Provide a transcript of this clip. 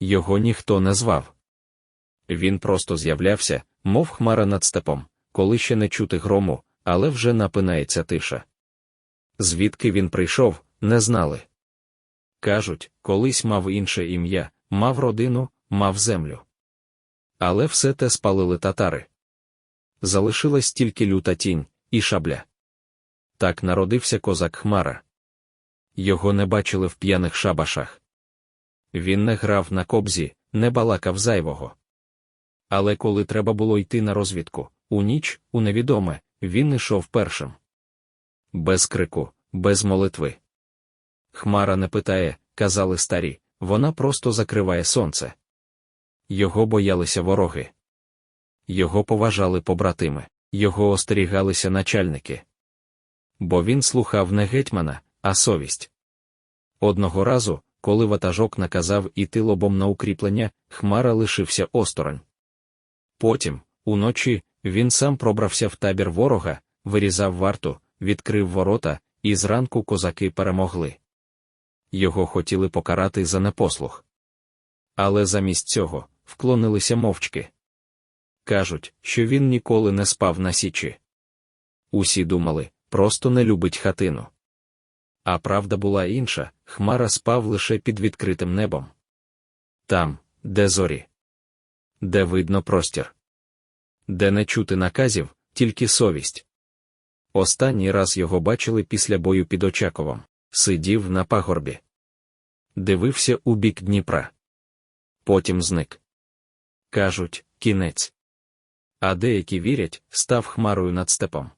Його ніхто не звав. Він просто з'являвся, мов хмара над степом, коли ще не чути грому, але вже напинається тиша. Звідки він прийшов, не знали. Кажуть, колись мав інше ім'я, мав родину, мав землю. Але все те спалили татари. Залишилась тільки люта тінь і шабля. Так народився козак Хмара. Його не бачили в п'яних шабашах. Він не грав на кобзі, не балакав зайвого. Але коли треба було йти на розвідку, у ніч, у невідоме, він ішов першим. Без крику, без молитви. Хмара не питає, казали старі, вона просто закриває сонце. Його боялися вороги. Його поважали побратими, його остерігалися начальники. Бо він слухав не гетьмана, а совість. Одного разу, коли ватажок наказав іти лобом на укріплення, Хмара лишився осторонь. Потім, уночі, він сам пробрався в табір ворога, вирізав варту, відкрив ворота, і зранку козаки перемогли. Його хотіли покарати за непослух. Але замість цього вклонилися мовчки. Кажуть, що він ніколи не спав на січі. Усі думали, просто не любить хатину. А правда була інша, Хмара спав лише під відкритим небом. Там, де зорі, де видно простір, де не чути наказів, тільки совість. Останній раз його бачили після бою під Очаковом, сидів на пагорбі. Дивився у бік Дніпра. Потім зник. Кажуть, кінець. А деякі вірять, став хмарою над степом.